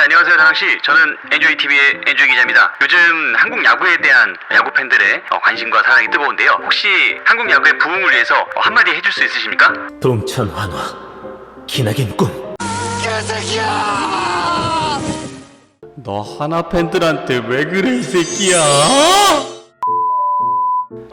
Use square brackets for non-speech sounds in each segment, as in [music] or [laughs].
네, 안녕하세요, 다랑씨. 저는 엔조이TV의 엔조이 기자입니다. 요즘 한국 야구에 대한 야구 팬들의 어, 관심과 사랑이 뜨거운데요. 혹시 한국 야구의 부흥을 위해서 어, 한마디 해줄 수 있으십니까? 동천 환화 기나긴 꿈너 하나 팬들한테 왜 그래 이 새끼야?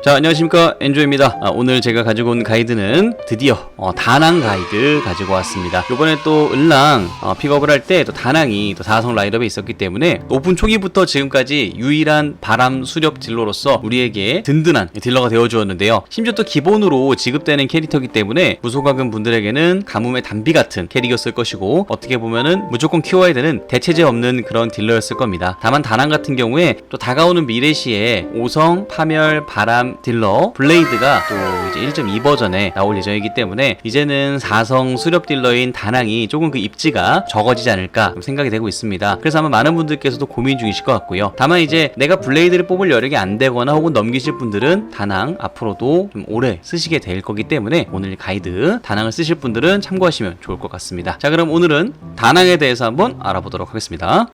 자 안녕하십니까. 엔조입니다. 아, 오늘 제가 가지고 온 가이드는 드디어 어, 다낭 가이드 가지고 왔습니다. 요번에 또 을랑 어, 픽업을 할 때 또 다낭이 또 다성 라인업에 있었기 때문에 오픈 초기부터 지금까지 유일한 바람 수렵 딜러로서 우리에게 든든한 딜러가 되어 주었는데요. 심지어 또 기본으로 지급되는 캐릭터이기 때문에 무소가금 분들에게는 가뭄의 단비 같은 캐릭이었을 것이고 어떻게 보면은 무조건 키워야 되는 대체제 없는 그런 딜러였을 겁니다. 다만 다낭 같은 경우에 또 다가오는 미래시에 오성, 파멸, 바람, 딜러, 블레이드가 또 이제 1.2 버전에 나올 예정이기 때문에 이제는 4성 수렵 딜러인 다낭이 조금 그 입지가 적어지지 않을까 생각이 되고 있습니다. 그래서 아마 많은 분들께서도 고민 중이실 것 같고요. 다만 이제 내가 블레이드를 뽑을 여력이 안 되거나 혹은 넘기실 분들은 다낭 앞으로도 좀 오래 쓰시게 될 거기 때문에 오늘 가이드 다낭을 쓰실 분들은 참고하시면 좋을 것 같습니다. 자 그럼 오늘은 다낭에 대해서 한번 알아보도록 하겠습니다.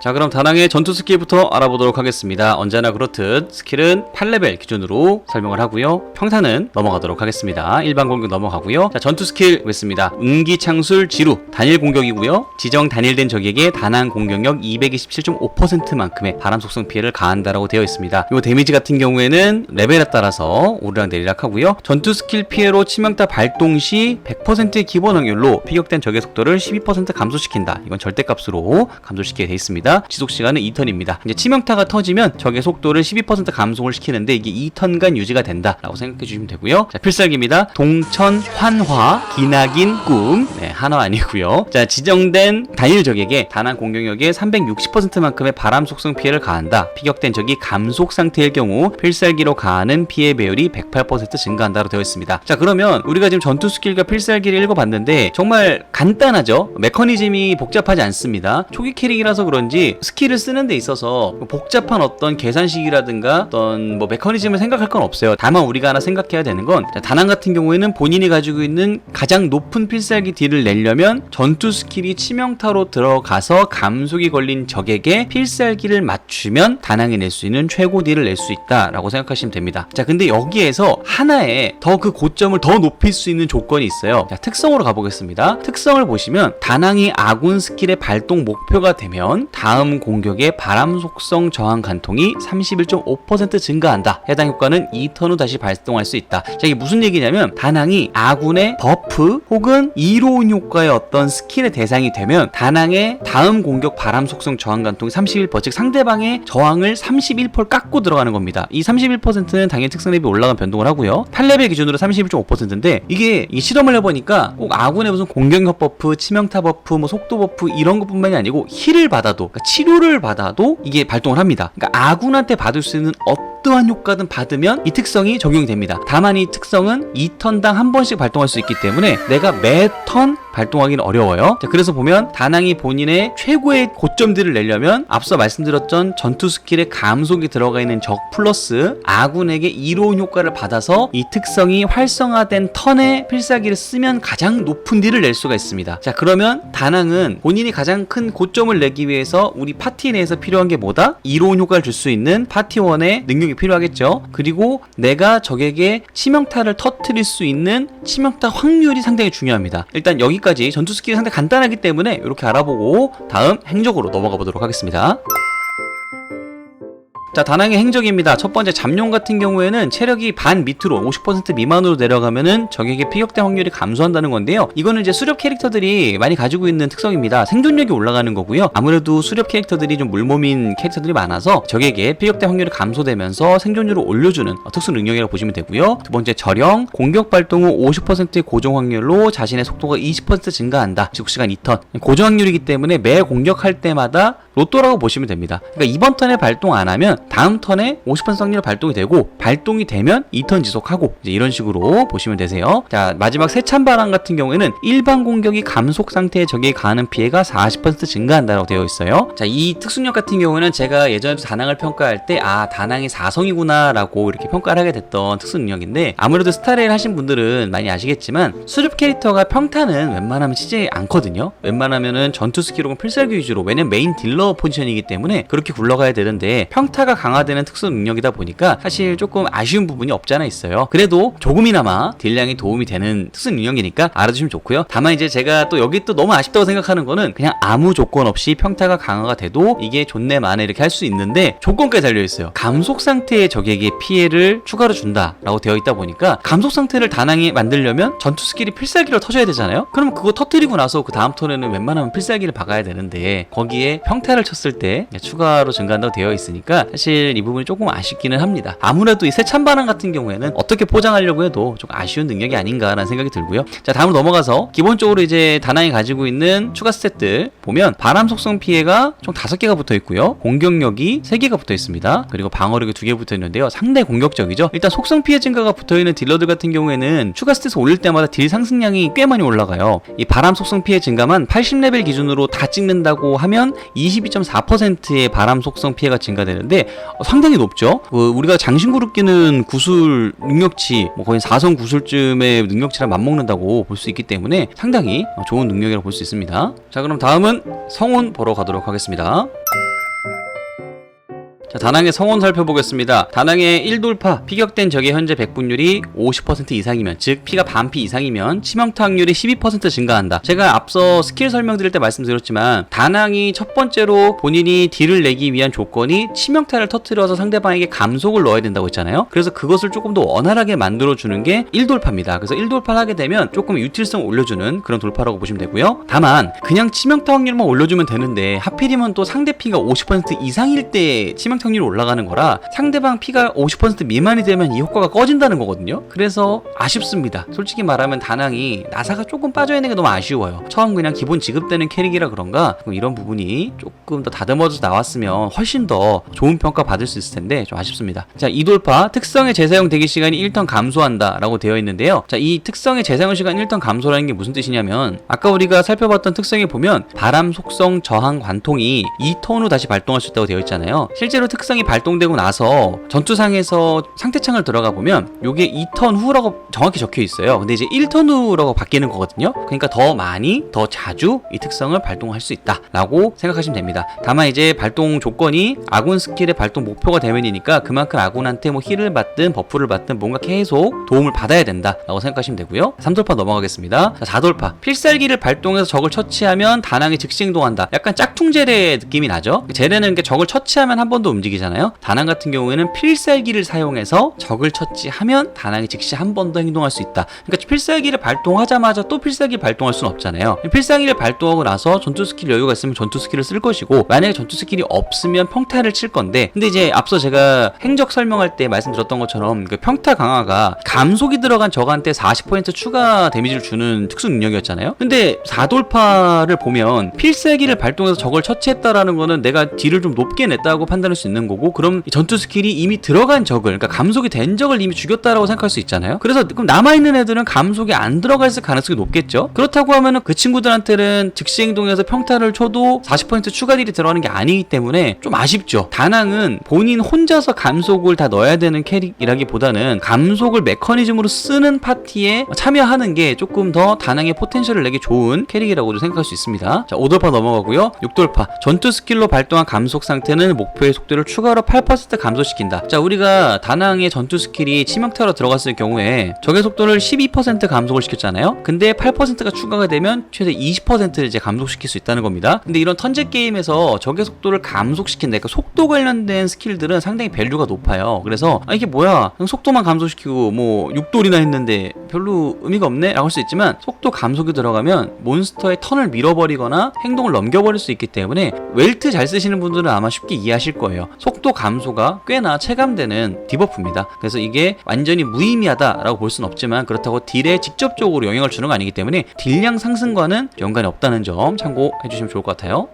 자 그럼 다낭의 전투 스킬부터 알아보도록 하겠습니다. 언제나 그렇듯 스킬은 8레벨 기준으로 설명을 하고요. 평타는 넘어가도록 하겠습니다. 일반 공격 넘어가고요. 자 전투 스킬 보겠습니다. 운기 창술 지루 단일 공격이고요. 지정 단일된 적에게 다낭 공격력 227.5%만큼의 바람 속성 피해를 가한다라고 되어 있습니다. 이 데미지 같은 경우에는 레벨에 따라서 오르락 내리락 하고요. 전투 스킬 피해로 치명타 발동 시 100%의 기본 확률로 피격된 적의 속도를 12% 감소시킨다. 이건 절대값으로 감소시키게 되어 있습니다 지속 시간은 2턴입니다. 이제 치명타가 터지면 적의 속도를 12% 감소를 시키는데 이게 2턴간 유지가 된다라고 생각해 주시면 되고요. 자, 필살기입니다. 동천 환화 기나긴 꿈. 네, 한화 아니고요. 자, 지정된 단일 적에게 단한 공격력의 360%만큼의 바람 속성 피해를 가한다. 피격된 적이 감속 상태일 경우 필살기로 가하는 피해 배율이 108% 증가한다로 되어 있습니다. 자, 그러면 우리가 지금 전투 스킬과 필살기를 읽어봤는데 정말 간단하죠. 메커니즘이 복잡하지 않습니다. 초기 캐릭이라서 그런지 스킬을 쓰는 데 있어서 복잡한 어떤 계산식이라든가 어떤 뭐 메커니즘을 생각할 건 없어요. 다만 우리가 하나 생각해야 되는 건 자, 다낭 같은 경우에는 본인이 가지고 있는 가장 높은 필살기 딜을 내려면 전투 스킬이 치명타로 들어가서 감속이 걸린 적에게 필살기를 맞추면 다낭이 낼 수 있는 최고 딜을 낼 수 있다라고 생각하시면 됩니다. 자, 근데 여기에서 하나의 더 그 고점을 더 높일 수 있는 조건이 있어요. 자, 특성으로 가보겠습니다. 특성을 보시면 다낭이 아군 스킬의 발동 목표가 되면 다음 공격의 바람 속성 저항 간통이 31.5% 증가한다. 해당 효과는 2턴 후 다시 발동할 수 있다. 자, 이게 무슨 얘기냐면 다낭이 아군의 버프 혹은 이로운 효과의 어떤 스킬의 대상이 되면 다낭의 다음 공격 바람 속성 저항 간통이 31%, 즉 상대방의 저항을 31% 깎고 들어가는 겁니다. 이 31%는 당연히 특성 랩이 올라간 변동을 하고요. 8레벨 기준으로 31.5%인데 이게 이 실험을 해보니까 꼭 아군의 무슨 공격력 버프, 치명타 버프, 뭐 속도 버프 이런 것뿐만이 아니고 힐을 받아도 그러니까 치료를 받아도 이게 발동을 합니다. 그러니까 아군한테 받을 수 있는 어 떠한 효과든 받으면 이 특성이 적용이 됩니다. 다만 이 특성은 2턴당 한 번씩 발동할 수 있기 때문에 내가 매 턴 발동하기는 어려워요. 자, 그래서 보면 다낭이 본인의 최고의 고점들을 내려면 앞서 말씀드렸던 전투 스킬의 감속이 들어가 있는 적 플러스 아군에게 이로운 효과를 받아서 이 특성이 활성화된 턴에 필살기를 쓰면 가장 높은 딜을 낼 수가 있습니다. 자, 그러면 다낭은 본인이 가장 큰 고점을 내기 위해서 우리 파티 내에서 필요한 게 뭐다? 이로운 효과를 줄 수 있는 파티원의 능력 이 필요하겠죠. 그리고 내가 적에게 치명타를 터트릴 수 있는 치명타 확률이 상당히 중요합니다. 일단 여기까지 전투 스킬이 상당히 간단하기 때문에 이렇게 알아보고 다음 행적으로 넘어가 보도록 하겠습니다. 자, 다낭의 행적입니다. 첫 번째 잠룡 같은 경우에는 체력이 반 밑으로 50% 미만으로 내려가면은 적에게 피격된 확률이 감소한다는 건데요. 이거는 이제 수렵 캐릭터들이 많이 가지고 있는 특성입니다. 생존력이 올라가는 거고요. 아무래도 수렵 캐릭터들이 좀 물몸인 캐릭터들이 많아서 적에게 피격된 확률이 감소되면서 생존율을 올려주는 어, 특수 능력이라고 보시면 되고요. 두 번째 절영, 공격 발동 후 50%의 고정 확률로 자신의 속도가 20% 증가한다. 지속 시간 2턴. 고정 확률이기 때문에 매 공격할 때마다 로또라고 보시면 됩니다. 그러니까 이번 턴에 발동 안 하면 다음 턴에 50% 확률로 발동이 되고 발동이 되면 2턴 지속하고 이제 이런 식으로 보시면 되세요. 자 마지막 세찬 바람 같은 경우에는 일반 공격이 감속 상태의 적에게 가하는 피해가 40% 증가한다고 되어 있어요. 자 이 특수력 같은 경우에는 제가 예전에 다낭을 평가할 때 아 다낭이 4성이구나 라고 이렇게 평가를 하게 됐던 특수 능력인데 아무래도 스타레일 하신 분들은 많이 아시겠지만 수렵 캐릭터가 평타는 웬만하면 치지 않거든요. 웬만하면은 전투 스킬로는 필살기 위주로 왜냐면 메인 딜러 포지션이기 때문에 그렇게 굴러가야 되는데 평타 가 강화되는 특수 능력이다 보니까 사실 조금 아쉬운 부분이 없잖아 있어요. 그래도 조금이나마 딜량이 도움이 되는 특수 능력이니까 알아두시면 좋고요. 다만 이제 제가 또 여기 또 너무 아쉽다고 생각하는 거는 그냥 아무 조건 없이 평타가 강화가 돼도 이게 존내 만에 이렇게 할 수 있는데 조건까지 달려 있어요. 감속 상태의 적에게 피해를 추가로 준다라고 되어 있다 보니까 감속 상태를 다낭히 만들려면 전투 스킬이 필살기로 터져야 되잖아요. 그럼 그거 터뜨리고 나서 그 다음 턴에는 웬만하면 필살기를 박아야 되는데 거기에 평타를 쳤을 때 추가로 증가한다고 되어 있으니까 사실 이 부분이 조금 아쉽기는 합니다. 아무래도 이 세찬 반항 같은 경우에는 어떻게 포장하려고 해도 좀 아쉬운 능력이 아닌가라는 생각이 들고요. 자 다음으로 넘어가서 기본적으로 이제 다낭이 가지고 있는 추가 스탯들 보면 바람 속성 피해가 총 5개가 붙어 있고요. 공격력이 3개가 붙어 있습니다. 그리고 방어력이 2개 붙어 있는데요. 상당히 공격적이죠. 일단 속성 피해 증가가 붙어 있는 딜러들 같은 경우에는 추가 스탯 올릴 때마다 딜 상승량이 꽤 많이 올라가요. 이 바람 속성 피해 증가만 80레벨 기준으로 다 찍는다고 하면 22.4%의 바람 속성 피해가 증가되는데 어, 상당히 높죠. 그 우리가 장신구를 끼는 구슬 능력치 뭐 거의 4성 구슬쯤의 능력치랑 맞먹는다고 볼 수 있기 때문에 상당히 어, 좋은 능력이라고 볼 수 있습니다. 자 그럼 다음은 성운 보러 가도록 하겠습니다. 자, 다낭의 성원 살펴보겠습니다. 다낭의 1돌파, 피격된 적의 현재 백분율이 50% 이상이면, 즉 피가 반피 이상이면 치명타 확률이 12% 증가한다. 제가 앞서 스킬 설명드릴 때 말씀드렸지만 다낭이 첫 번째로 본인이 딜을 내기 위한 조건이 치명타를 터트려서 상대방에게 감속을 넣어야 된다고 했잖아요. 그래서 그것을 조금 더 원활하게 만들어 주는 게 1돌파입니다. 그래서 1돌파를 하게 되면 조금 유틸성 올려주는 그런 돌파라고 보시면 되고요. 다만 그냥 치명타 확률만 올려주면 되는데 하필이면 또 상대 피가 50% 이상일 때 치명타 확률이 올라가는 거라 상대방 피가 50% 미만이 되면 이 효과가 꺼진다는 거거든요. 그래서 아쉽습니다. 솔직히 말하면 다낭이 나사가 조금 빠져 있는 게 너무 아쉬워요. 처음 그냥 기본 지급되는 캐릭이라 그런가 이런 부분이 조금 더 다듬어져 나왔으면 훨씬 더 좋은 평가 받을 수 있을 텐데 좀 아쉽습니다. 자, 이돌파 특성의 재사용 대기 시간이 1턴 감소한다라고 되어 있는데요. 자, 이 특성의 재사용 시간 1턴 감소라는 게 무슨 뜻이냐면 아까 우리가 살펴봤던 특성에 보면 바람 속성 저항 관통이 2턴 후 다시 발동할 수 있다고 되어 있잖아요. 실제로 특성이 발동되고 나서 전투상에서 상태창을 들어가 보면 요게 2턴 후라고 정확히 적혀 있어요. 근데 이제 1턴 후라고 바뀌는 거거든요. 그러니까 더 많이 더 자주 이 특성을 발동할 수 있다라고 생각하시면 됩니다. 다만 이제 발동 조건이 아군 스킬의 발동 목표가 대면이니까 그만큼 아군한테 뭐 힐을 받든 버프를 받든 뭔가 계속 도움을 받아야 된다라고 생각하시면 되고요. 3돌파 넘어가겠습니다. 자, 4돌파 필살기를 발동해서 적을 처치하면 다낭이 즉시 행동한다. 약간 짝퉁 제레 느낌이 나죠? 제레는 적을 처치하면 한번더 움직이잖아요. 다낭 같은 경우에는 필살기를 사용해서 적을 처치하면 다낭이 즉시 한 번 더 행동할 수 있다. 그러니까 필살기를 발동하자마자 또 필살기 발동할 수는 없잖아요. 필살기를 발동하고 나서 전투 스킬 여유가 있으면 전투 스킬을 쓸 것이고 만약에 전투 스킬이 없으면 평타를 칠 건데 근데 이제 앞서 제가 행적 설명할 때 말씀드렸던 것처럼 그 평타 강화가 감속이 들어간 적한테 40% 추가 데미지를 주는 특수 능력이었잖아요. 근데 4돌파를 보면 필살기를 발동해서 적을 처치했다라는 거는 내가 딜을 좀 높게 냈다고 판단할 수 있는 거고 그럼 이 전투 스킬이 이미 들어간 적을 그러니까 감속이 된 적을 이미 죽였다라고 생각할 수 있잖아요. 그래서 그럼 남아 있는 애들은 감속이 안 있을 가능성이 높겠죠. 그렇다고 하면은 그 친구들한테는 즉시 행동해서 평타를 쳐도 40% 추가 딜이 들어가는 게 아니기 때문에 좀 아쉽죠. 다낭은 본인 혼자서 감속을 다 넣어야 되는 캐릭이라기보다는 감속을 메커니즘으로 쓰는 파티에 참여하는 게 조금 더 다낭의 포텐셜을 내기 좋은 캐릭이라고도 생각할 수 있습니다. 자, 5돌파 넘어가고요. 6돌파. 전투 스킬로 발동한 감속 상태는 목표의 속도를 추가로 8% 감소시킨다. 자, 우리가 다낭의 전투 스킬이 치명타로 들어갔을 경우에 적의 속도를 12% 감속을 시켰잖아요. 근데 8%가 추가가 되면 최대 20%를 이제 감속시킬 수 있다는 겁니다. 근데 이런 턴제 게임에서 적의 속도를 감속시킨다. 그러니까 속도 관련된 스킬들은 상당히 밸류가 높아요. 그래서 아, 이게 뭐야? 속도만 감소시키고 뭐 6돌이나 했는데 별로 의미가 없네? 라고 할 수 있지만 속도 감속이 들어가면 몬스터의 턴을 밀어버리거나 행동을 넘겨버릴 수 있기 때문에 웰트 잘 쓰시는 분들은 아마 쉽게 이해하실 거예요. 속도 감소가 꽤나 체감되는 디버프입니다. 그래서 이게 완전히 무의미하다라고 볼 수는 없지만 그렇다고 딜에 직접적으로 영향을 주는 거 아니기 때문에 딜량 상승과는 연관이 없다는 점 참고해 주시면 좋을 것 같아요.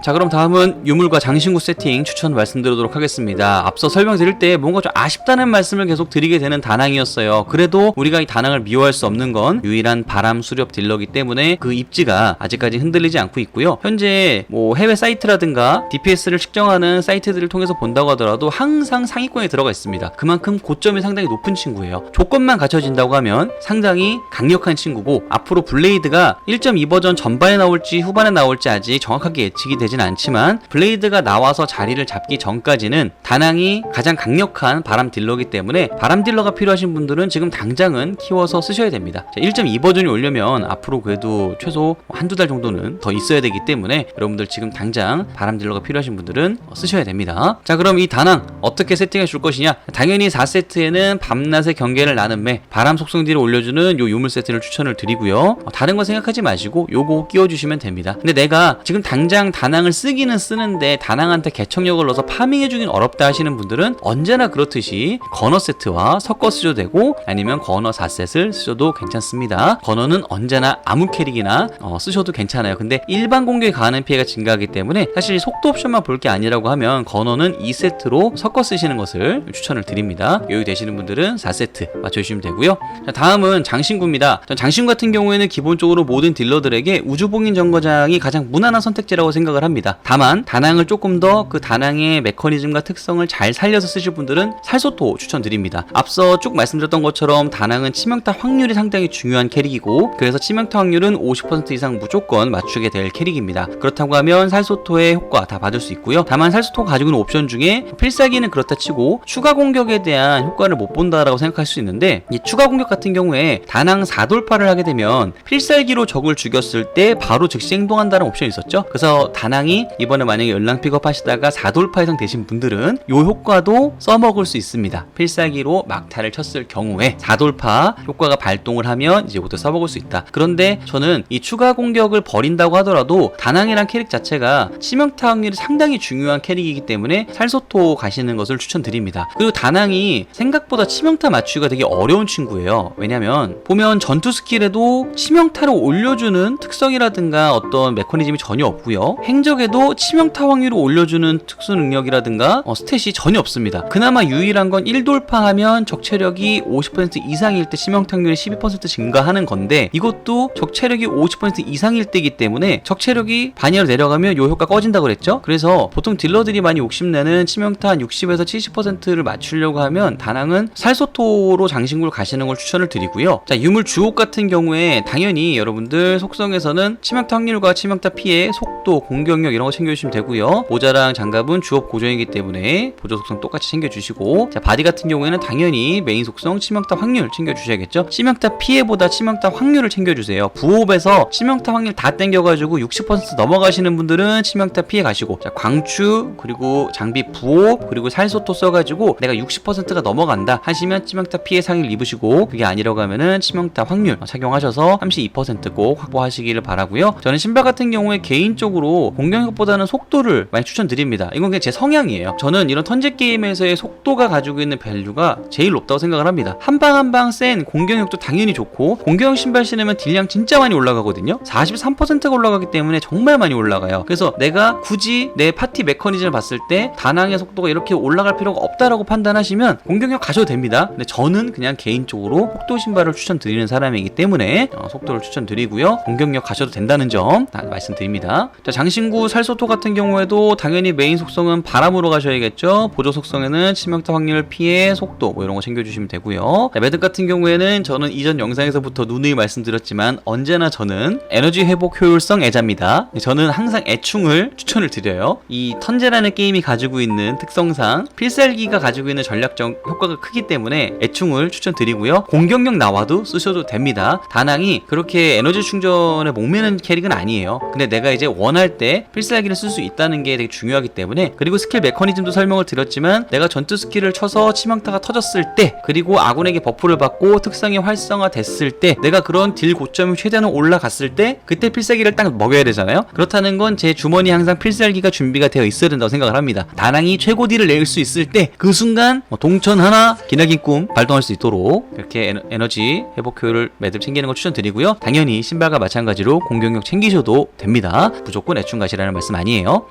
자자 그럼 다음은 유물과 장신구 세팅 추천 말씀드리도록 하겠습니다. 앞서 설명드릴 때 뭔가 좀 아쉽다는 말씀을 계속 드리게 되는 다낭이었어요. 그래도 우리가 이 다낭을 미워할 수 없는 건 유일한 바람 수렵 딜러기 때문에 그 입지가 아직까지 흔들리지 않고 있고요. 현재 뭐 해외 사이트라든가 DPS를 측정하는 사이트들을 통해서 본다고 하더라도 항상 상위권에 들어가 있습니다. 그만큼 고점이 상당히 높은 친구예요. 조건만 갖춰진다고 하면 상당히 강력한 친구고 앞으로 블레이드가 1.2 버전 전반에 나올지 후반에 나올지 아직 정확하게 예측이 되진 않지만 블레이드가 나와서 자리를 잡기 전까지는 다낭이 가장 강력한 바람 딜러기 때문에 바람 딜러가 필요하신 분들은 지금 당장은 키워서 쓰셔야 됩니다. 1.2 버전이 오려면 앞으로 그래도 최소 한두 달 정도는 더 있어야 되기 때문에 여러분들 지금 당장 바람 딜러가 필요하신 분들은 쓰셔야 됩니다. 자 그럼 이 다낭 어떻게 세팅해 줄 것이냐? 당연히 4세트에는 밤낮의 경계를 나는 매 바람 속성 딜을 올려주는 요 유물 세트를 추천을 드리고요. 어, 다른 거 생각하지 마시고 요거 끼워주시면 됩니다. 근데 내가 지금 당장 다낭 을 쓰기는 쓰는데 다낭한테 개척력을 넣어서 파밍해주긴 어렵다 하시는 분들은 언제나 그렇듯이 건어 세트와 섞어 쓰셔도 되고 아니면 건어 4셋을 쓰셔도 괜찮습니다. 건어는 언제나 아무 캐릭이나 어, 쓰셔도 괜찮아요. 근데 일반 공격에 가하는 피해가 증가하기 때문에 사실 속도 옵션만 볼 게 아니라고 하면 건어는 2세트로 섞어 쓰시는 것을 추천을 드립니다. 여유 되시는 분들은 4세트 맞춰주시면 되고요. 자, 다음은 장신구입니다. 전 장신구 같은 경우에는 기본적으로 모든 딜러들에게 우주봉인 정거장이 가장 무난한 선택지라고 생각을 합니다. 다만 다낭을 조금 더 그 다낭의 메커니즘과 특성을 잘 살려서 쓰실 분들은 살소토 추천드립니다. 앞서 쭉 말씀드렸던 것처럼 다낭은 치명타 확률이 상당히 중요한 캐릭이고 그래서 치명타 확률은 50% 이상 무조건 맞추게 될 캐릭입니다. 그렇다고 하면 살소토의 효과 다 받을 수 있고요. 다만 살소토가 가지고 있는 옵션 중에 필살기는 그렇다 치고 추가 공격에 대한 효과를 못 본다라고 생각할 수 있는데 이 추가 공격 같은 경우에 다낭 4돌파를 하게 되면 필살기로 적을 죽였을 때 바로 즉시 행동한다는 옵션이 있었죠. 그래서 다낭 이 이번에 만약에 연랑 픽업 하시다가 4돌파 이상 되신 분들은 이 효과도 써먹을 수 있습니다. 필살기로 막타를 쳤을 경우에 4돌파 효과가 발동을 하면 이제 이것도 써먹을 수 있다. 그런데 저는 이 추가 공격을 버린다고 하더라도 다낭이란 캐릭 자체가 치명타 확률이 상당히 중요한 캐릭이기 때문에 살소토 가시는 것을 추천드립니다. 그리고 다낭이 생각보다 치명타 맞추기가 되게 어려운 친구예요. 왜냐면 보면 전투 스킬에도 치명타를 올려주는 특성이라든가 어떤 메커니즘이 전혀 없고요. 행 적에도 치명타 확률을 올려주는 특수 능력이라든가 어, 스탯이 전혀 없습니다. 그나마 유일한 건 1돌파하면 적체력이 50% 이상일 때 치명타 확률이 12% 증가하는 건데 이것도 적체력이 50% 이상일 때이기 때문에 적체력이 반이로 내려가면 요 효과 꺼진다고 그랬죠. 그래서 보통 딜러들이 많이 욕심내는 치명타 한 60에서 70%를 맞추려고 하면 다낭은 살소토로 장신구를 가시는 걸 추천을 드리고요. 자 유물 주옥 같은 경우에 당연히 여러분들 속성에서는 치명타 확률과 치명타 피해, 속도, 공격 력 이런 거 챙겨주시면 되고요. 모자랑 장갑은 주업 고정이기 때문에 보조 속성 똑같이 챙겨주시고 자 바디 같은 경우에는 당연히 메인 속성 치명타 확률 챙겨주셔야겠죠. 치명타 피해보다 치명타 확률을 챙겨주세요. 부업에서 치명타 확률 다 땡겨가지고 60% 넘어가시는 분들은 치명타 피해 가시고 자 광추 그리고 장비 부업 그리고 살소토 써가지고 내가 60%가 넘어간다 하시면 치명타 피해 상위를 입으시고 그게 아니라고 하면은 치명타 확률 착용하셔서 32%꼭 확보하시기를 바라고요. 저는 신발 같은 경우에 개인적으로 공 격력보다는 속도를 많이 추천드립니다. 이건 그냥 제 성향이에요. 저는 이런 턴제 게임에서의 속도가 가지고 있는 밸류가 제일 높다고 생각을 합니다. 한 방 한 방 센 공격력도 당연히 좋고 공격력 신발 신으면 딜량 진짜 많이 올라가거든요. 43%가 올라가기 때문에 정말 많이 올라가요. 그래서 내가 굳이 내 파티 메커니즘을 봤을 때 다낭의 속도가 이렇게 올라갈 필요가 없다라고 판단하시면 공격력 가셔도 됩니다. 근데 저는 그냥 개인적으로 속도 신발을 추천드리는 사람이기 때문에 어, 속도를 추천드리고요. 공격력 가셔도 된다는 점 다- 말씀드립니다. 자, 장신구 살소토 같은 경우에도 당연히 메인 속성은 바람으로 가셔야겠죠. 보조 속성에는 치명타 확률 피해 속도 뭐 이런 거 챙겨주시면 되고요. 자, 매듭 같은 경우에는 저는 이전 영상에서부터 누누이 말씀드렸지만 언제나 저는 에너지 회복 효율성 애자입니다. 저는 항상 애충을 추천을 드려요. 이 턴제라는 게임이 가지고 있는 특성상 필살기가 가지고 있는 전략적 효과가 크기 때문에 애충을 추천드리고요. 공격력 나와도 쓰셔도 됩니다. 다낭이 그렇게 에너지 충전에 목매는 캐릭은 아니에요. 근데 내가 이제 원할 때 필살기를 쓸 수 있다는 게 되게 중요하기 때문에 그리고 스킬 메커니즘도 설명을 드렸지만 내가 전투 스킬을 쳐서 치명타가 터졌을 때 그리고 아군에게 버프를 받고 특성이 활성화됐을 때 내가 그런 딜 고점이 최대한 올라갔을 때 그때 필살기를 딱 먹여야 되잖아요. 그렇다는 건 제 주머니 항상 필살기가 준비가 되어 있어야 된다고 생각을 합니다. 다낭이 최고 딜을 낼 수 있을 때 그 순간 뭐 동천 하나 기나긴 꿈 발동할 수 있도록 이렇게 에너- 에너지 회복 효율을 매듭 챙기는 거 추천드리고요. 당연히 신발과 마찬가지로 공격력 챙기셔도 됩니다. 무조건 애충 가시라 것이라는 말씀 아니에요.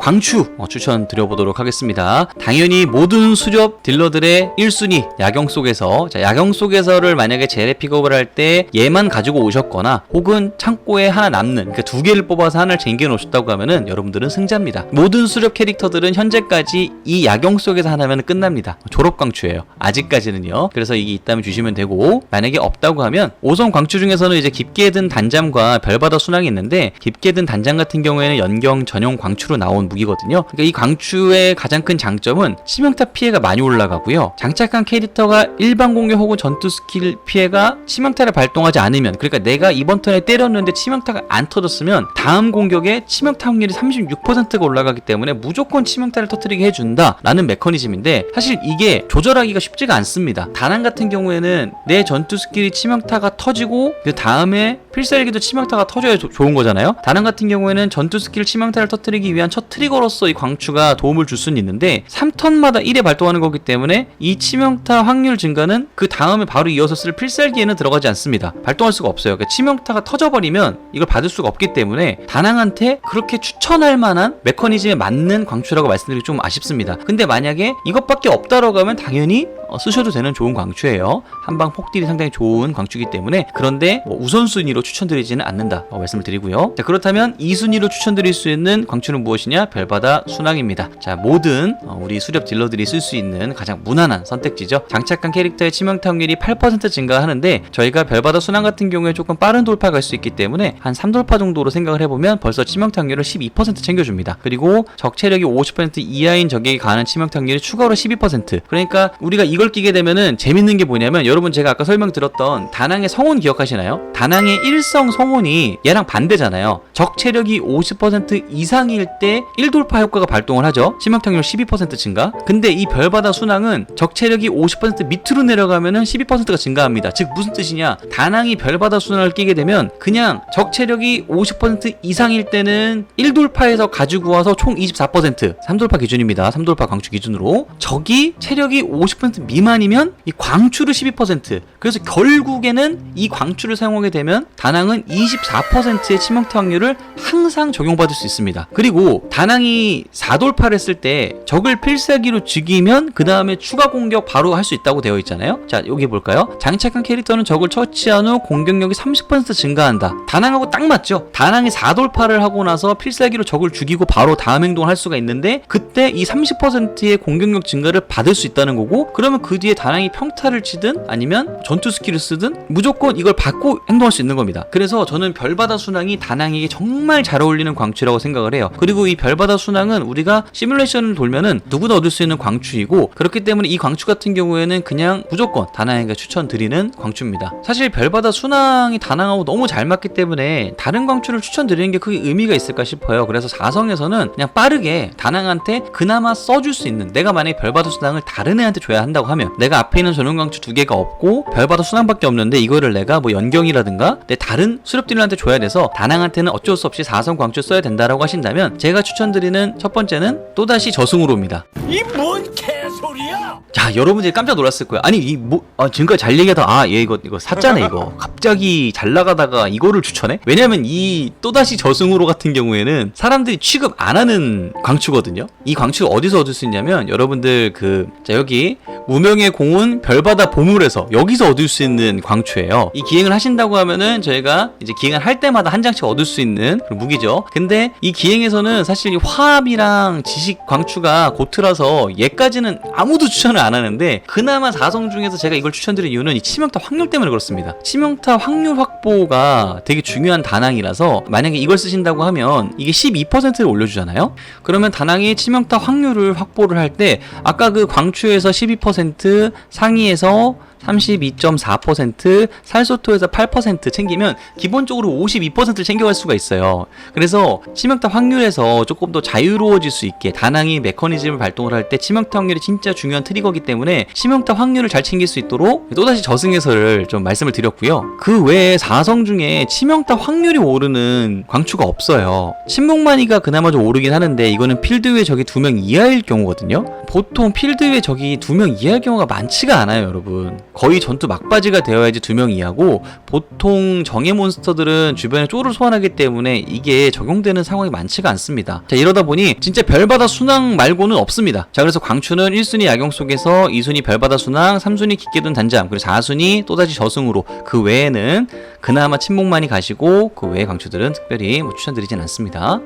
광추 어, 추천드려보도록 하겠습니다. 당연히 모든 수렵 딜러들의 1순위 야경 속에서 자, 야경 속에서를 만약에 재래 픽업을 할 때 얘만 가지고 오셨거나 혹은 창고에 하나 남는 그러니까 두 개를 뽑아서 하나를 쟁겨 놓으셨다고 하면은 여러분들은 승자입니다. 모든 수렵 캐릭터들은 현재까지 이 야경 속에서 하나면 끝납니다. 졸업 광추예요. 아직까지는요. 그래서 이게 있다면 주시면 되고 만약에 없다고 하면 5성 광추 중에서는 이제 깊게 든 단잠과 별바다 순항이 있는데 깊게 든 단잠 같은 경우에는 연경 전용 광추로 나온 무기거든요. 그러니까 이 광추의 가장 큰 장점은 치명타 피해가 많이 올라가고요. 장착한 캐릭터가 일반 공격 혹은 전투 스킬 피해가 치명타를 발동하지 않으면 그러니까 내가 이번 턴에 때렸는데 치명타가 안 터졌으면 다음 공격에 치명타 확률이 36%가 올라가기 때문에 무조건 치명타를 터뜨리게 해준다라는 메커니즘인데 사실 이게 조절하기가 쉽지가 않습니다. 다낭 같은 경우에는 내 전투 스킬이 치명타가 터지고 그 다음에 필살기도 치명타가 터져야 조- 좋은 거잖아요. 다낭 같은 경우에는 전투 스킬 치명타를 터뜨리기 위한 첫 트리거로서 이 광추가 도움을 줄 수는 있는데 3턴마다 1에 발동하는 거기 때문에 이 치명타 확률 증가는 그 다음에 바로 이어서 쓸 필살기에는 들어가지 않습니다. 발동할 수가 없어요. 그러니까 치명타가 터져버리면 이걸 받을 수가 없기 때문에 다낭한테 그렇게 추천할 만한 메커니즘에 맞는 광추라고 말씀드리기 좀 아쉽습니다. 근데 만약에 이것밖에 없다라고 하면 당연히 어, 쓰셔도 되는 좋은 광추예요. 한방 폭딜이 상당히 좋은 광추이기 때문에 그런데 뭐 우선순위로 추천드리지는 않는다 어, 말씀을 드리고요. 자 그렇다면 2순위로 추천드릴 수 있는 광추는 무엇이냐? 별바다 순항입니다. 자 모든 어, 우리 수렵 딜러들이 쓸 수 있는 가장 무난한 선택지죠. 장착한 캐릭터의 치명타 확률이 8% 증가하는데 저희가 별바다 순항 같은 경우에 조금 빠른 돌파 갈 수 있기 때문에 한 3돌파 정도로 생각을 해보면 벌써 치명타 확률을 12% 챙겨줍니다. 그리고 적체력이 50% 이하인 적에게 가하는 치명타 확률이 추가로 12% 그러니까 우리가 이걸 끼게 되면은 재밌는 게 뭐냐면 여러분 제가 아까 설명드렸던 다낭의 성운 기억하시나요? 다낭의 일성 성운이 얘랑 반대잖아요. 적체력이 50% 이상일 때 1돌파 효과가 발동을 하죠. 치명타 확률 12% 증가. 근데 이 별바다 순항은 적체력이 50% 밑으로 내려가면은 12%가 증가합니다. 즉 무슨 뜻이냐? 다낭이 별바다 순항을 끼게 되면 그냥 적체력이 50% 이상일 때는 1돌파에서 가지고 와서 총 24% 3돌파 기준입니다. 3돌파 광추 기준으로 적이 체력이 50% 미만이면 이 광추를 12% 그래서 결국에는 이 광추를 사용하게 되면 다낭은 24%의 치명타 확률을 항상 적용받을 수 있습니다. 그리고 다낭 이 4돌파를 했을 때 적을 필살기로 죽이면 그 다음에 추가 공격 바로 할 수 있다고 되어 있잖아요. 자 여기 볼까요? 장착한 캐릭터는 적을 처치한 후 공격력이 30% 증가한다. 다낭하고 딱 맞죠? 다낭이 4돌파를 하고 나서 필살기로 적을 죽이고 바로 다음 행동을 할 수가 있는데 그때 이 30%의 공격력 증가를 받을 수 있다는 거고 그러면 그 뒤에 다낭이 평타를 치든 아니면 전투 스킬을 쓰든 무조건 이걸 받고 행동할 수 있는 겁니다. 그래서 저는 별바다 순항이 다낭에게 정말 잘 어울리는 광추라고 생각을 해요. 그리고 이 별바다 순항은 우리가 시뮬레이션을 돌면은 누구나 얻을 수 있는 광추이고 그렇기 때문에 이 광추 같은 경우에는 그냥 무조건 다낭에게 추천드리는 광추입니다. 사실 별바다 순항이 다낭하고 너무 잘 맞기 때문에 다른 광추를 추천드리는 게 크게 의미가 있을까 싶어요. 그래서 4성에서는 그냥 빠르게 다낭한테 그나마 써줄 수 있는 내가 만약에 별바다 순항을 다른 애한테 줘야 한다고 하면 내가 앞에 있는 전용 광추 두 개가 없고 별바다 순항밖에 없는데 이거를 내가 뭐 연경이라든가 내 다른 수렵딜러한테 줘야 돼서 다낭한테는 어쩔 수 없이 4성 광추 써야 된다라고 하신다면 제가 추천 드리는 첫 번째는 또다시 저승으로입니다. 이 뭔 개소리야? 자, 여러분들이 깜짝 놀랐을 거예요. 아니, 이 뭐, 아, 지금까지 잘 얘기하다, 아, 얘 이거, 이거 샀잖아, 이거. [laughs] 갑자기 잘 나가다가 이거를 추천해? 왜냐면 이 또다시 저승으로 같은 경우에는 사람들이 취급 안 하는 광추거든요? 이 광추가 어디서 얻을 수 있냐면, 여러분들 그, 자, 여기, 무명의 공은 별바다 보물에서, 여기서 얻을 수 있는 광추예요. 이 기행을 하신다고 하면은, 저희가 이제 기행을 할 때마다 한 장씩 얻을 수 있는 그런 무기죠. 근데 이 기행에서는 사실 이 화합이랑 지식 광추가 고트라서 얘까지는 아무도 추천을 안 하는데 그나마 4성 중에서 제가 이걸 추천드린 이유는 이 치명타 확률 때문에 그렇습니다. 치명타 확률 확보가 되게 중요한 다낭이라서 만약에 이걸 쓰신다고 하면 이게 12%를 올려주잖아요. 그러면 다낭이 치명타 확률을 확보를 할 때 아까 그 광추에서 12% 상위에서 32.4% 살소토에서 8% 챙기면 기본적으로 52%를 챙겨갈 수가 있어요. 그래서 치명타 확률에서 조금 더 자유로워질 수 있게 다낭이 메커니즘을 발동을 할 때 치명타 확률이 진짜 중요한 트리거기 때문에 치명타 확률을 잘 챙길 수 있도록 또다시 저승해설을 좀 말씀을 드렸고요. 그 외에 4성 중에 치명타 확률이 오르는 광추가 없어요. 침묵만이가 그나마 좀 오르긴 하는데 이거는 필드 위에 적이 두명 이하일 경우거든요. 보통 필드 위에 적이 두명 이하일 이해할 경우가 많지가 않아요, 여러분. 거의 전투 막바지가 되어야지 두 명 이해하고 보통 정예 몬스터들은 주변에 쪼를 소환하기 때문에 이게 적용되는 상황이 많지가 않습니다. 자, 이러다 보니 진짜 별바다 순항 말고는 없습니다. 자, 그래서 광추는 1순위 야경 속에서 2순위 별바다 순항, 3순위 깊게 둔 단잠, 그리고 4순위 또다시 저승으로 그 외에는 그나마 침묵만이 가시고 그 외의 광추들은 특별히 뭐 추천드리진 않습니다.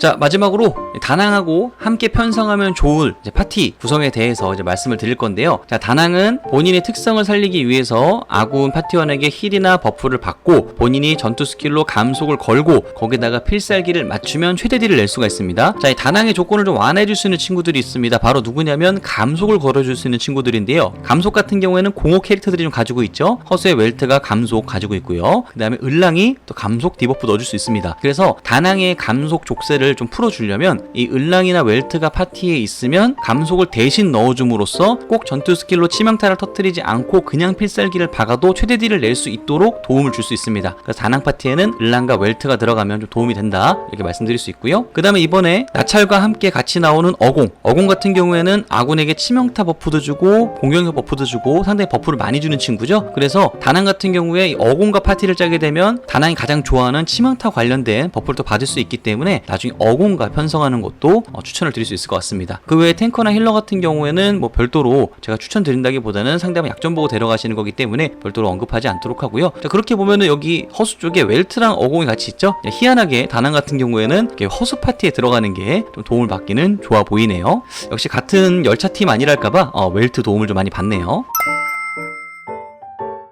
자 마지막으로 다낭하고 함께 편성하면 좋을 파티 구성에 대해서 이제 말씀을 드릴 건데요. 자 다낭은 본인의 특성을 살리기 위해서 아군 파티원에게 힐이나 버프를 받고 본인이 전투 스킬로 감속을 걸고 거기다가 필살기를 맞추면 최대 딜을 낼 수가 있습니다. 자이 다낭의 조건을 좀 완화해 줄 수 있는 친구들이 있습니다. 바로 누구냐면 감속을 걸어줄 수 있는 친구들인데요. 감속 같은 경우에는 공호 캐릭터들이 좀 가지고 있죠. 허수의 웰트가 감속 가지고 있고요. 그 다음에 을랑이 또 감속 디버프 넣어줄 수 있습니다. 그래서 다낭의 감속 족쇄를 좀 풀어주려면 이 을랑이나 웰트가 파티에 있으면 감속을 대신 넣어줌으로써 꼭 전투 스킬로 치명타를 터뜨리지 않고 그냥 필살기를 박아도 최대 딜을 낼 수 있도록 도움을 줄 수 있습니다. 그래서 다낭 파티에는 을랑과 웰트가 들어가면 좀 도움이 된다 이렇게 말씀드릴 수 있고요. 그 다음에 이번에 나찰과 함께 같이 나오는 어공 어공 같은 경우에는 아군에게 치명타 버프도 주고 공격력 버프도 주고 상당히 버프를 많이 주는 친구죠. 그래서 다낭 같은 경우에 이 어공과 파티를 짜게 되면 다낭이 가장 좋아하는 치명타 관련된 버프를 또 받을 수 있기 때문에 나중에 어공과 편성하는 것도 어, 추천을 드릴 수 있을 것 같습니다. 그 외에 탱커나 힐러 같은 경우에는 뭐 별도로 제가 추천드린다기보다는 상대방 약점 보고 데려가시는 거기 때문에 별도로 언급하지 않도록 하고요. 자, 그렇게 보면은 여기 허수 쪽에 웰트랑 어공이 같이 있죠. 자, 희한하게 다낭 같은 경우에는 허수 파티에 들어가는 게 좀 도움을 받기는 좋아 보이네요. 역시 같은 열차 팀 아니랄까봐 어, 웰트 도움을 좀 많이 받네요.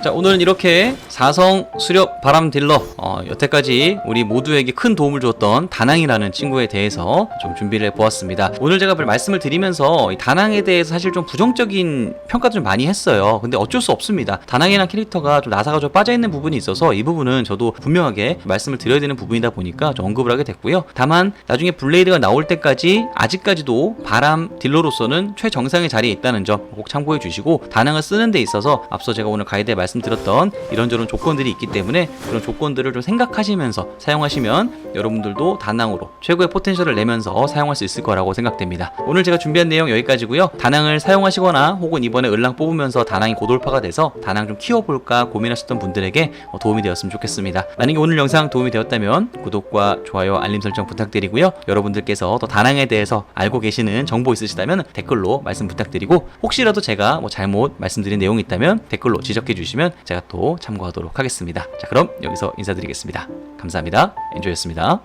자 오늘은 이렇게 사성 수렵 바람 딜러 어, 여태까지 우리 모두에게 큰 도움을 주었던 다낭이라는 친구에 대해서 좀 준비를 해보았습니다. 오늘 제가 말씀을 드리면서 이 다낭에 대해서 사실 좀 부정적인 평가도 좀 많이 했어요. 근데 어쩔 수 없습니다. 다낭이라는 캐릭터가 좀 나사가 좀 빠져있는 부분이 있어서 이 부분은 저도 분명하게 말씀을 드려야 되는 부분이다 보니까 좀 언급을 하게 됐고요. 다만 나중에 블레이드가 나올 때까지 아직까지도 바람 딜러로서는 최정상의 자리에 있다는 점 꼭 참고해 주시고 다낭을 쓰는 데 있어서 앞서 제가 오늘 가이드에 말씀 드렸던 이런저런 조건들이 있기 때문에 그런 조건들을 좀 생각하시면서 사용하시면 여러분들도 다낭으로 최고의 포텐셜을 내면서 사용할 수 있을 거라고 생각됩니다. 오늘 제가 준비한 내용 여기까지고요. 다낭을 사용하시거나 혹은 이번에 을랑 뽑으면서 다낭이 고돌파가 돼서 다낭 좀 키워볼까 고민하셨던 분들에게 어, 도움이 되었으면 좋겠습니다. 만약에 오늘 영상 도움이 되었다면 구독과 좋아요, 알림 설정 부탁드리고요. 여러분들께서 또 다낭에 대해서 알고 계시는 정보 있으시다면 댓글로 말씀 부탁드리고 혹시라도 제가 뭐 잘못 말씀드린 내용이 있다면 댓글로 지적해 주시면 제가 또 참고하도록 하겠습니다. 자, 그럼 여기서 인사드리겠습니다. 감사합니다. 엔조였습니다.